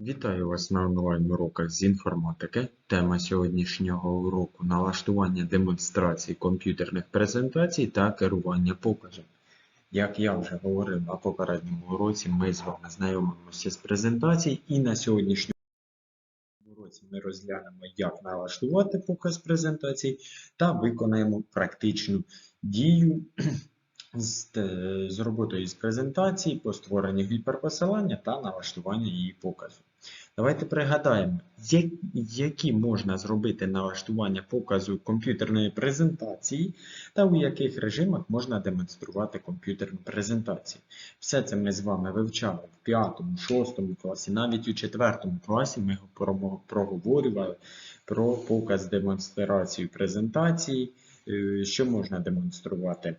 Вітаю вас на онлайн-уроках з інформатики. Тема сьогоднішнього уроку – налаштування демонстрацій комп'ютерних презентацій та керування показом. Як я вже говорив на попередньому уроці, ми з вами знайомимося з презентацій і на сьогоднішньому уроці ми розглянемо, як налаштувати показ презентацій та виконаємо практичну дію з, е, з роботою з презентації по створенню гіперпосилання та налаштуванню її показу. Давайте пригадаємо, які можна зробити налаштування показу комп'ютерної презентації та у яких режимах можна демонструвати комп'ютерну презентацію. Все це ми з вами вивчали в 5, 6 класі, навіть у 4 класі ми проговорювали про показ демонстрацію презентації, е, що можна демонструвати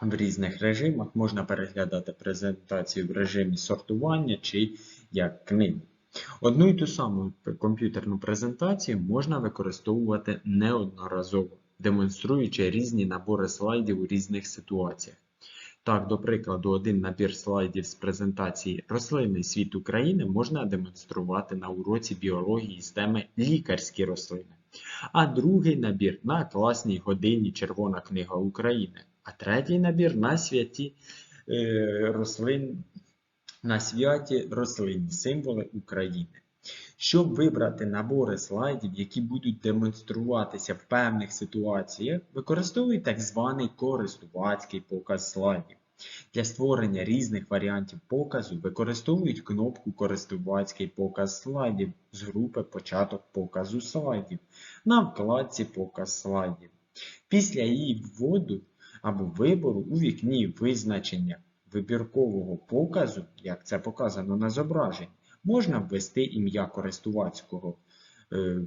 в різних режимах. Можна переглядати презентацію в режимі сортування чи як книгу. Одну і ту саму комп'ютерну презентацію можна використовувати неодноразово, демонструючи різні набори слайдів у різних ситуаціях. Так, до прикладу, один набір слайдів з презентації Рослинний світ України можна демонструвати на уроці біології з теми лікарські рослини, а другий набір на класній годині Червона книга України, а третій набір на святі е, рослин, на святі рослинні символи України. Щоб вибрати набори слайдів, які будуть демонструватися в певних ситуаціях, використовують так званий користувацький показ слайдів. Для створення різних варіантів показу використовують кнопку Користувацький показ слайдів з групи Початок показу слайдів на вкладці Показ слайдів. Після її вводу або вибору у вікні визначення вибіркового показу, як це показано на зображенні, можна ввести ім'я користувацького е,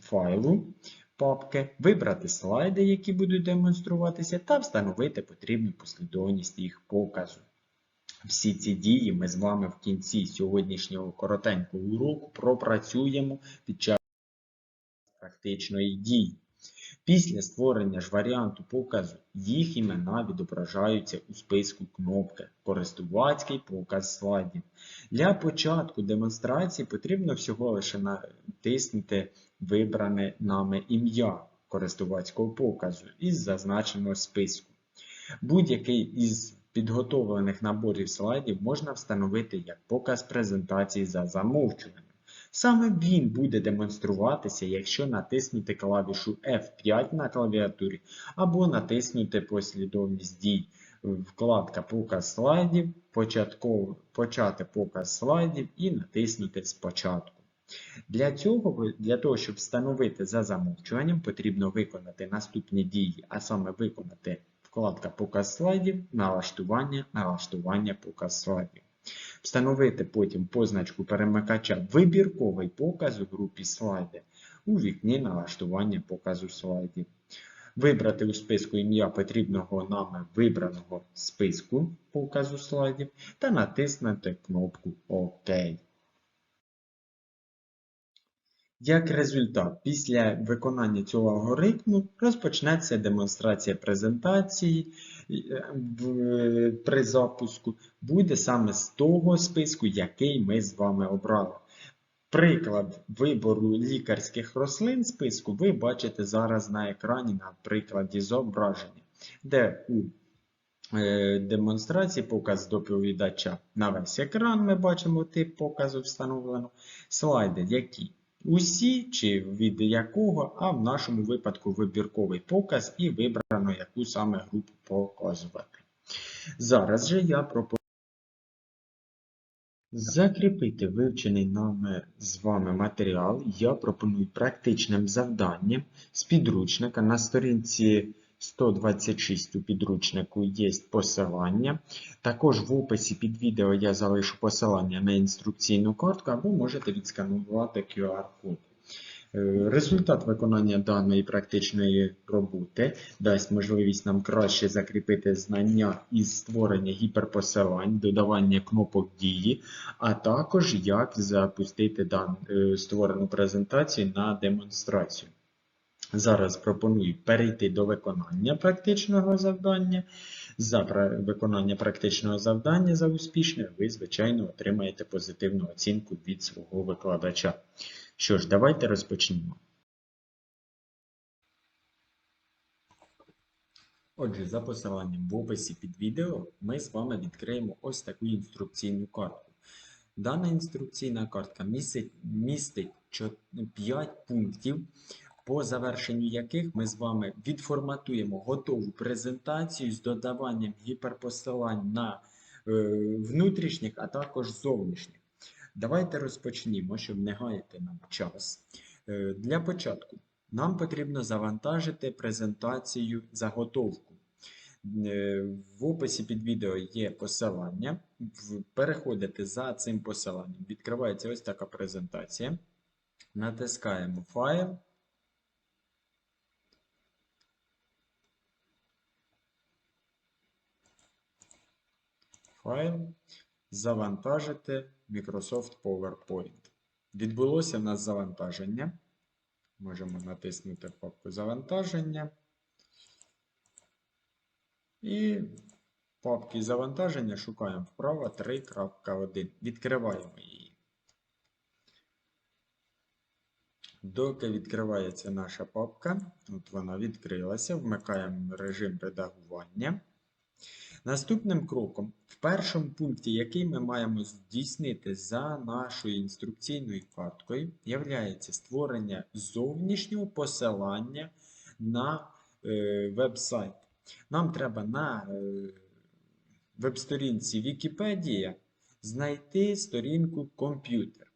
файлу папки, вибрати слайди, які будуть демонструватися, та встановити потрібну послідовність їх показу. Всі ці дії ми з вами в кінці сьогоднішнього коротенького уроку пропрацюємо під час практичної дії. Після створення ж варіанту показу їх імена відображаються у списку кнопки Користувацький показ слайдів. Для початку демонстрації потрібно всього лише натиснути вибране нами ім'я користувацького показу із зазначеного списку. Будь-який із підготовлених наборів слайдів можна встановити як показ презентації за замовчуванням. Саме він буде демонструватися, якщо натиснути клавішу F5 на клавіатурі або натиснути послідовність дій вкладка Показ слайдів, початково, почати показ слайдів і натиснути Спочатку. Для цього, для того, щоб встановити за замовчуванням, потрібно виконати наступні дії, а саме виконати вкладка Показ слайдів, налаштування, налаштування показ слайдів. Встановити потім позначку перемикача Вибірковий показ у групі слайди у вікні налаштування показу слайдів. Вибрати у списку ім'я потрібного нами вибраного списку показу слайдів та натиснути кнопку ОК. Як результат, після виконання цього алгоритму розпочнеться демонстрація презентації е, при запуску. Буде саме з того списку, який ми з вами обрали. Приклад вибору лікарських рослин списку ви бачите зараз на екрані на прикладі зображення, де у е, демонстрації показ доповідача на весь екран ми бачимо тип показу встановлено, слайди які усі чи від якого, а в нашому випадку вибірковий показ і вибрано яку саме групу показувати. Зараз же я пропоную Закріпити вивчений нами з вами матеріал я пропоную практичним завданням з підручника. На сторінці 126 у підручнику є посилання. Також в описі під відео я залишу посилання на інструкційну картку або можете відсканувати QR-код. Е, Результат виконання даної практичної роботи дасть можливість нам краще закріпити знання із створення гіперпосилань, додавання кнопок дії, а також як запустити е, створену презентацію на демонстрацію. Зараз пропоную перейти до виконання практичного завдання. За виконання практичного завдання за успішне ви, звичайно, отримаєте позитивну оцінку від свого викладача. Що ж, давайте розпочнімо. Отже, за посиланням в описі під відео ми з вами відкриємо ось таку інструкційну картку. Дана інструкційна картка містить 5 пунктів, по завершенню яких ми з вами відформатуємо готову презентацію з додаванням гіперпосилань на е, внутрішніх, а також зовнішніх. Давайте розпочнімо, щоб не гаяти нам час. Е, Для початку нам потрібно завантажити презентацію заготовку. Е, В описі під відео є посилання. Переходите за цим посиланням. Відкривається ось така презентація. Натискаємо файл. Файл. Завантажити Microsoft PowerPoint. Відбулося в нас завантаження. Можемо натиснути папку завантаження. І папки завантаження шукаємо вправо 3.1. Відкриваємо її. Доки відкривається наша папка, от вона відкрилася, вмикаємо режим редагування. Наступним кроком, в першому пункті, який ми маємо здійснити за нашою інструкційною карткою, є створення зовнішнього посилання на е, веб-сайт. Нам треба на е, веб-сторінці Вікіпедія знайти сторінку комп'ютер.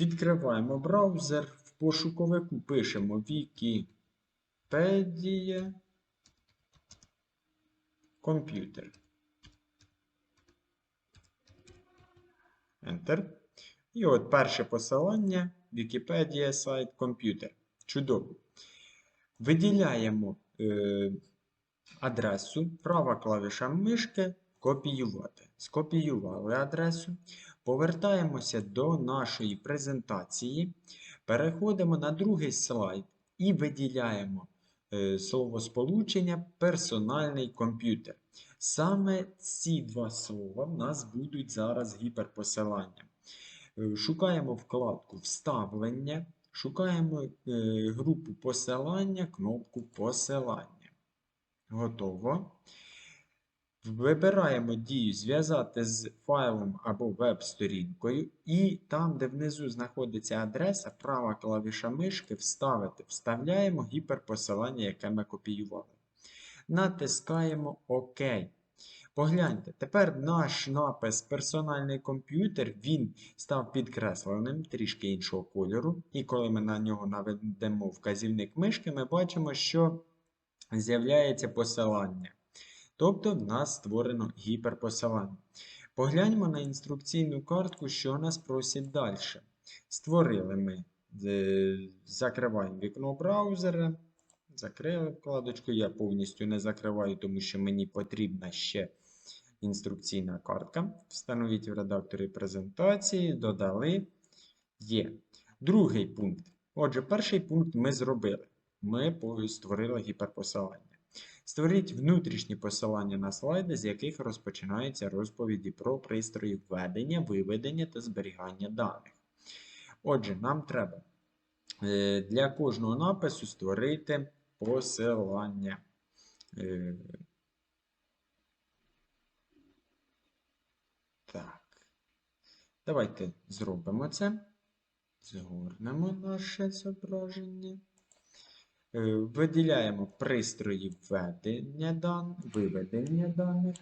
Відкриваємо браузер, в пошуковику пишемо Вікіпедія комп'ютер. Enter. І от перше посилання Wikipedia сайт комп'ютер. Чудово. Виділяємо е, адресу, права клавіша мишки, копіювати. Скопіювали адресу. Повертаємося до нашої презентації. Переходимо на другий слайд і виділяємо словосполучення персональний комп'ютер. Саме ці два слова в нас будуть зараз гіперпосиланням. Е, Шукаємо вкладку Вставлення, шукаємо е, групу посилання, кнопку посилання. Готово. Вибираємо дію зв'язати з файлом або веб-сторінкою, і там, де внизу знаходиться адреса, права клавіша мишки вставити. Вставляємо гіперпосилання, яке ми копіювали. Натискаємо ОК. Погляньте, тепер наш напис персональний комп'ютер він став підкресленим трішки іншого кольору. І коли ми на нього наведемо вказівник мишки, ми бачимо, що з'являється посилання. Тобто в нас створено гіперпосилання. Погляньмо на інструкційну картку, що нас просять далі. Створили ми, е, закриваємо вікно браузера. Закрили вкладочку. Я повністю не закриваю, тому що мені потрібна ще інструкційна картка. Встановіть в редакторі презентації, додали. Є. Другий пункт. Отже, перший пункт ми зробили. Ми створили гіперпосилання. Створіть внутрішні посилання на слайди, з яких розпочинаються розповіді про пристрої введення, виведення та зберігання даних. Отже, нам треба е, для кожного напису створити посилання. Е, Так. Давайте зробимо це. Згорнемо наше зображення. Е, Виділяємо пристрої введення даних, виведення даних.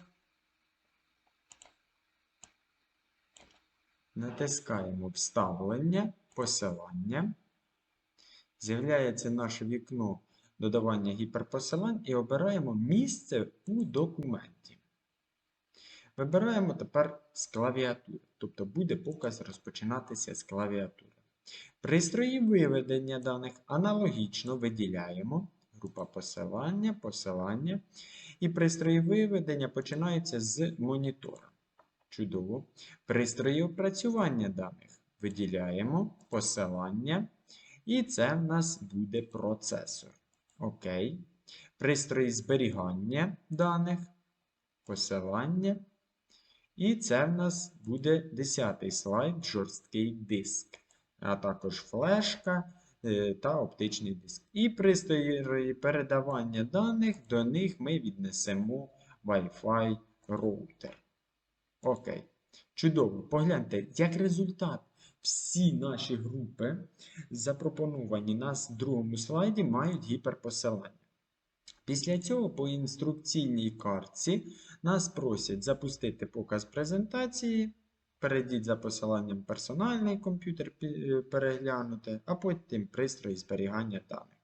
Натискаємо вставлення, посилання. З'являється наше вікно додавання гіперпосилань і обираємо місце у документі. Вибираємо тепер з клавіатури, тобто буде показ розпочинатися з клавіатури. Пристрої виведення даних аналогічно виділяємо. Група посилання, посилання. І пристрої виведення починаються з монітора. Чудово. Пристрої опрацювання даних виділяємо посилання. І це в нас буде процесор. Окей. пристрої зберігання даних, посилання. І це в нас буде 10 слайд жорсткий диск, а також флешка е, та оптичний диск. І пристрої передавання даних до них ми віднесемо Wi-Fi роутер. Окей. Чудово. Погляньте, як результат, всі наші групи, запропоновані на с- другому слайді, мають гіперпосилання. Після цього по інструкційній картці нас просять запустити показ презентації. Перейдіть за посиланням персональний комп'ютер е, переглянути, а потім пристрої зберігання даних.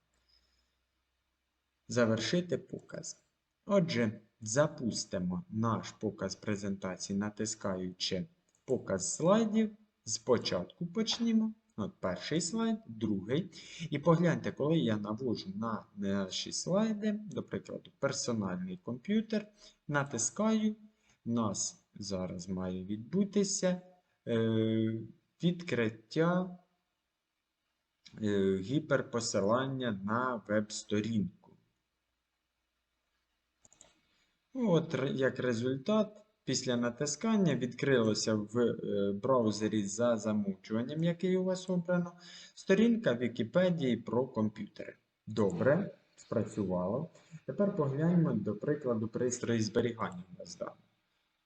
Завершити показ. Отже, запустимо наш показ презентації, натискаючи показ слайдів. Спочатку почнімо. От перший слайд, другий. І погляньте, коли я навожу на наші слайди, до прикладу, персональний комп'ютер, натискаю, нас зараз має відбутися е, відкриття е, гіперпосилання на веб-сторінку. От, як результат, після натискання відкрилося в е, браузері за замовчуванням, який у вас обрано, сторінка Вікіпедії про комп'ютери. Добре, спрацювало. Тепер погляньмо, до прикладу, пристрої зберігання нас даних.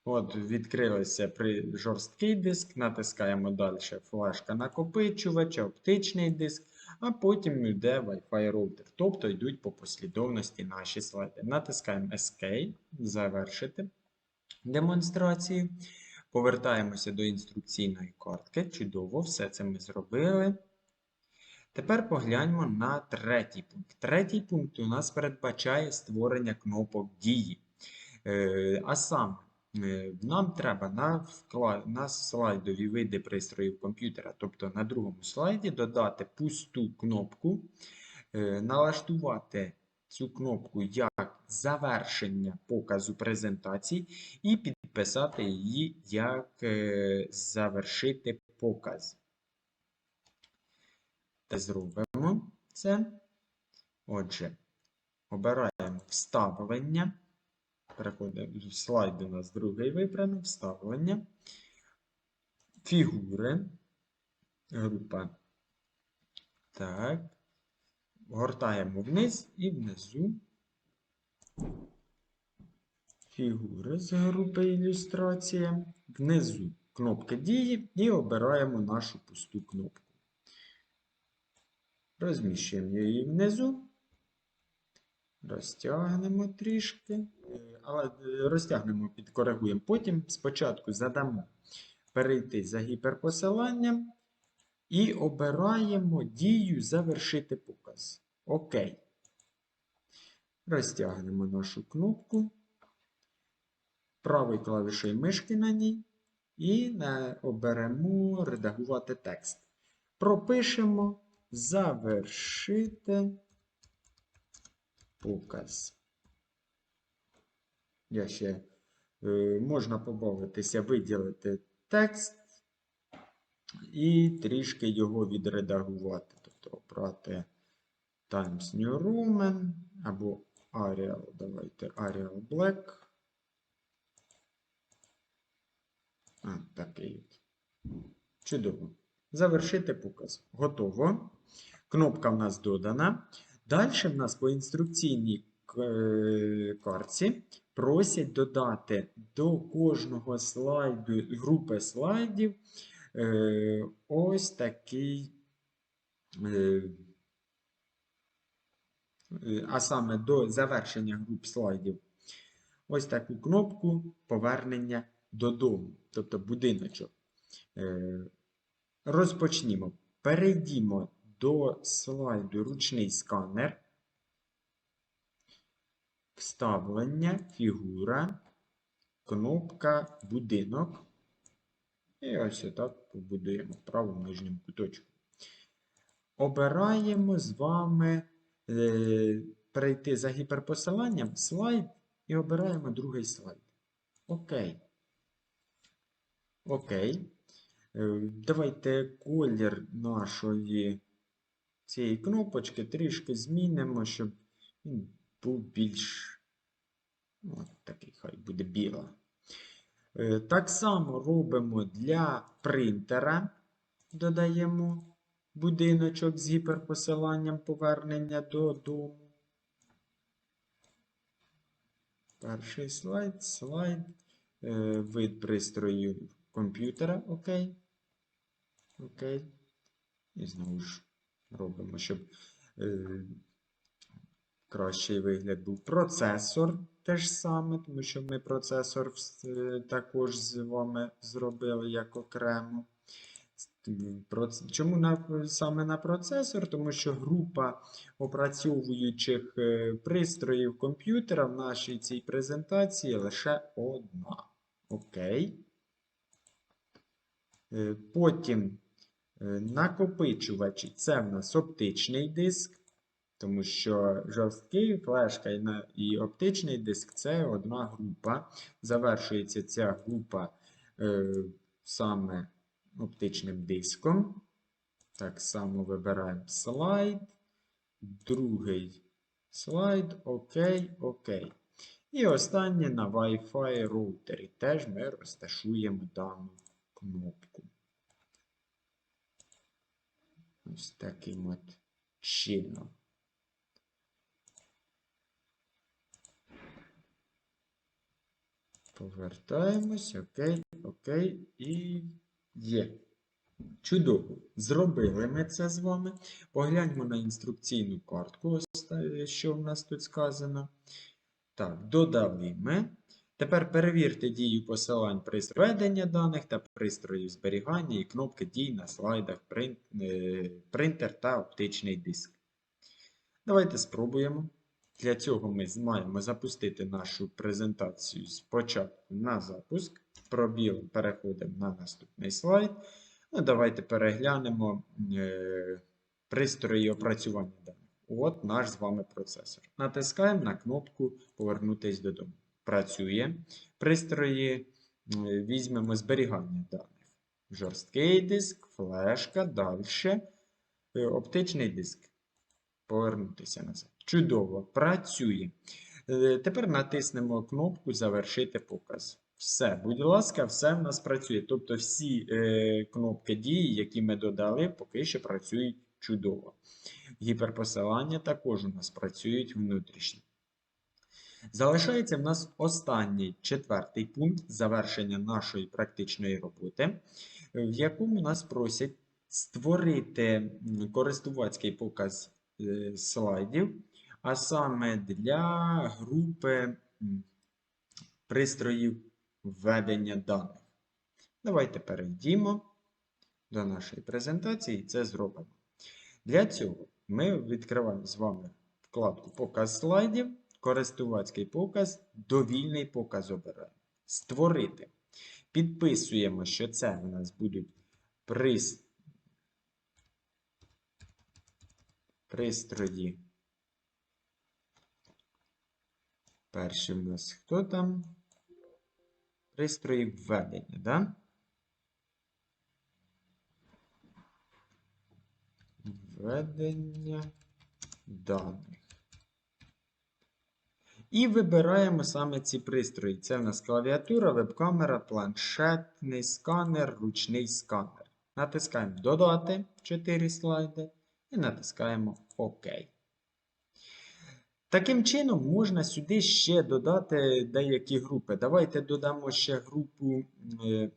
От, відкрилося при жорсткий диск, натискаємо далі флешка накопичувач, оптичний диск, а потім йде Wi-Fi роутер. Тобто йдуть по послідовності наші слайди. Натискаємо Escape, завершити демонстрацію. Повертаємося до інструкційної картки. Чудово, все це ми зробили. Тепер погляньмо на третій пункт. Третій пункт у нас передбачає створення кнопок дії. Е, А саме, нам треба на, на слайдові види пристроїв комп'ютера, тобто на другому слайді, додати пусту кнопку, е, налаштувати цю кнопку як завершення показу презентації і підписати її як е, завершити показ. Та зробимо це. Отже, обираємо вставлення. Переходимо в слайд у нас другий вибрано, вставлення. Фігури. Група. Так. Гортаємо вниз і внизу. Фігури з групи ілюстрація. Внизу кнопка дії і обираємо нашу пусту кнопку. Розміщуємо її внизу. Розтягнемо трішки, але е, розтягнемо, підкоригуємо. Потім спочатку задамо перейти за гіперпосиланням і обираємо дію завершити показ. Окей. Розтягнемо нашу кнопку. Правою клавішою мишки на ній. І оберемо редагувати текст. Пропишемо завершити показ. Я ще е, можна побавитися, виділити текст і трішки його відредагувати. Тобто обрати Times New Roman або Arial. Давайте Arial Black. А, такий. Чудово. Завершити показ. Готово. Кнопка в нас додана. Далі в нас по інструкційній е, картці просять додати до кожного слайду, групи слайдів е, ось такий, е, е, а саме до завершення груп слайдів, ось таку кнопку повернення додому, тобто будиночок. Розпочнімо. Перейдімо до слайду ручний сканер. Вставлення, фігура, кнопка, будинок. І ось отак побудуємо в правому нижньому куточку. Обираємо з вами е, перейти за гіперпосиланням слайд і обираємо другий слайд. Окей. Окей. Е, Давайте колір нашої цієї кнопочки трішки змінимо, щоб він був більш от такий хай буде біла. Е, Так само робимо для принтера. Додаємо будиночок з гіперпосиланням повернення додому. Перший слайд, слайд, е, вид пристрою комп'ютера. Окей. Окей. І знову ж робимо, щоб е, кращий вигляд був процесор. Те ж саме, тому що ми процесор е, також з вами зробили як окремо. Чому на, саме на процесор? Тому що група опрацьовуючих е, пристроїв комп'ютера в нашій цій презентації лише одна. Окей. Е, Потім накопичувачі це в нас оптичний диск, тому що жорсткий флешка і, оптичний диск це одна група. Завершується ця група е, саме оптичним диском. Так само вибираємо слайд. Другий слайд. Окей, окей. І останнє на Wi-Fi роутері. Теж ми розташуємо дану кнопку. Ось таким от чином. Повертаємось, окей, окей, і є. Чудово. Зробили ми це з вами. Погляньмо на інструкційну картку, що в нас тут сказано. Так, додали ми. Тепер перевірте дію посилань пристрою ведення даних та пристроїв зберігання і кнопки дій на слайдах е, принтер та оптичний диск. Давайте спробуємо. Для цього ми маємо запустити нашу презентацію спочатку на запуск. Пробіл переходимо на наступний слайд. Ну, давайте переглянемо е, пристрої опрацювання даних. От наш з вами процесор. Натискаємо на кнопку Повернутись додому. Працює. Пристрої е, візьмемо зберігання даних. Жорсткий диск, флешка, далі. Оптичний диск. Повернутися назад. Чудово, працює. Е, Тепер натиснемо кнопку Завершити показ. Все, будь ласка, все в нас працює. Тобто всі е, кнопки дії, які ми додали, поки що працюють чудово. Гіперпосилання також у нас працюють внутрішньо. Залишається в нас останній четвертий пункт завершення нашої практичної роботи, в якому нас просять створити користувацький показ е, слайдів, а саме для групи пристроїв введення даних. Давайте перейдімо до нашої презентації і це зробимо. Для цього ми відкриваємо з вами вкладку Показ слайдів, користувацький показ, довільний показ обираємо. Створити. Підписуємо, що це в нас будуть прис... пристрої. Перший в нас хто там? Пристрої введення, да? Введення даних. І вибираємо саме ці пристрої. Це в нас клавіатура, веб-камера, планшетний сканер, ручний сканер. Натискаємо Додати 4 слайди і натискаємо ОК. Таким чином, можна сюди ще додати деякі групи. Давайте додамо ще групу е,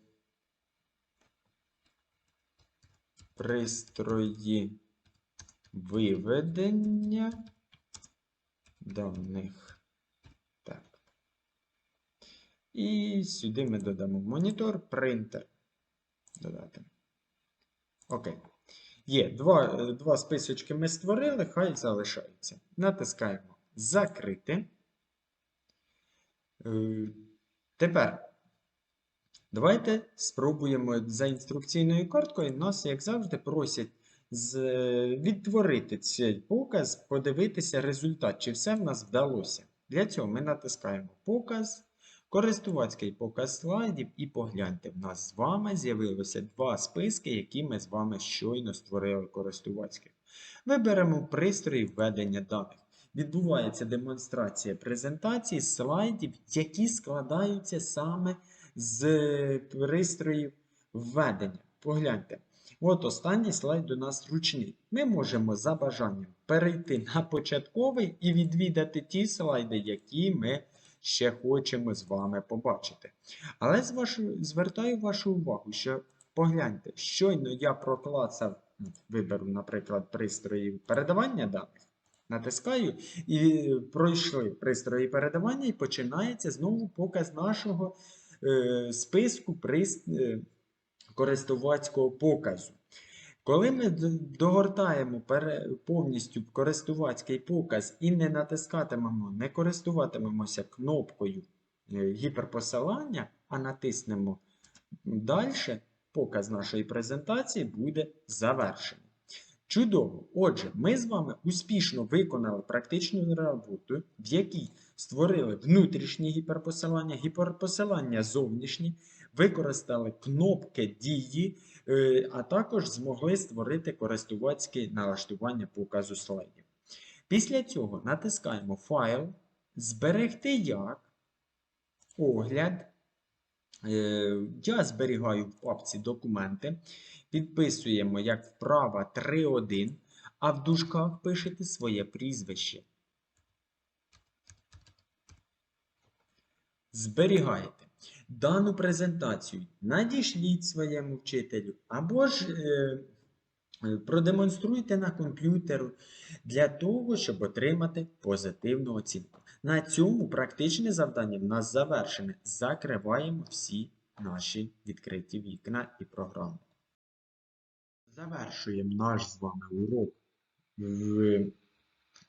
пристрої виведення даних. Так. І сюди ми додамо монітор, принтер. Додати. Окей. Є два, е, два списочки ми створили, хай залишаються. Натискаємо Закрити. Е, Тепер давайте спробуємо за інструкційною карткою. Нас, як завжди, просять відтворити цей показ, подивитися результат, чи все в нас вдалося. Для цього ми натискаємо Показ, користувацький показ слайдів, і погляньте, в нас з вами з'явилося два списки, які ми з вами щойно створили користувацьких. Виберемо пристрої введення даних. Відбувається демонстрація презентації слайдів, які складаються саме з пристроїв введення. Погляньте. От останній слайд у нас ручний. Ми можемо за бажанням перейти на початковий і відвідати ті слайди, які ми ще хочемо з вами побачити. Але звертаю вашу увагу, що погляньте, щойно я проклацав, виберу, наприклад, пристрої передавання даних, натискаю і пройшли пристрої передавання, і починається знову показ нашого е, списку прист... е, користувацького показу. Коли ми догортаємо повністю користувацький показ і не натискатимемо, не користуватимемося кнопкою е, гіперпосилання, а натиснемо далі, показ нашої презентації буде завершений. Чудово! Отже, ми з вами успішно виконали практичну роботу, в якій створили внутрішні гіперпосилання, гіперпосилання зовнішні, використали кнопки дії, е, а також змогли створити користувацьке налаштування показу слайдів. Після цього натискаємо Файл, Зберегти як, огляд. Е, Я зберігаю в папці документи. Підписуємо як вправа 3.1, а в дужках пишете своє прізвище. Зберігайте. Дану презентацію надішліть своєму вчителю або ж е, е, продемонструйте на комп'ютеру для того, щоб отримати позитивну оцінку. На цьому практичне завдання в нас завершене. Закриваємо всі наші відкриті вікна і програми. Завершуємо наш з вами урок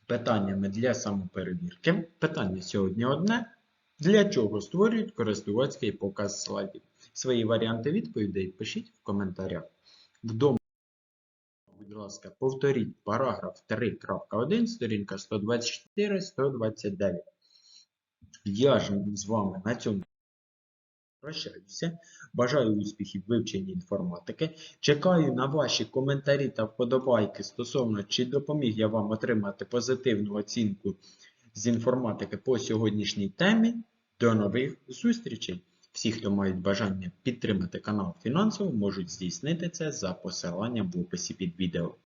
питаннями для самоперевірки. Питання сьогодні одне. Для чого створюють користувацький показ слайдів? Свої варіанти відповідей пишіть в коментарях. Вдома, ласка, повторіть параграф 3.1, сторінка 124-129. Я ж з вами на цьому прощаюся. Бажаю успіхів в вивченні інформатики. Чекаю на ваші коментарі та вподобайки стосовно, чи допоміг я вам отримати позитивну оцінку з інформатики по сьогоднішній темі. До нових зустрічей! Всі, хто мають бажання підтримати канал фінансово, можуть здійснити це за посиланням в описі під відео.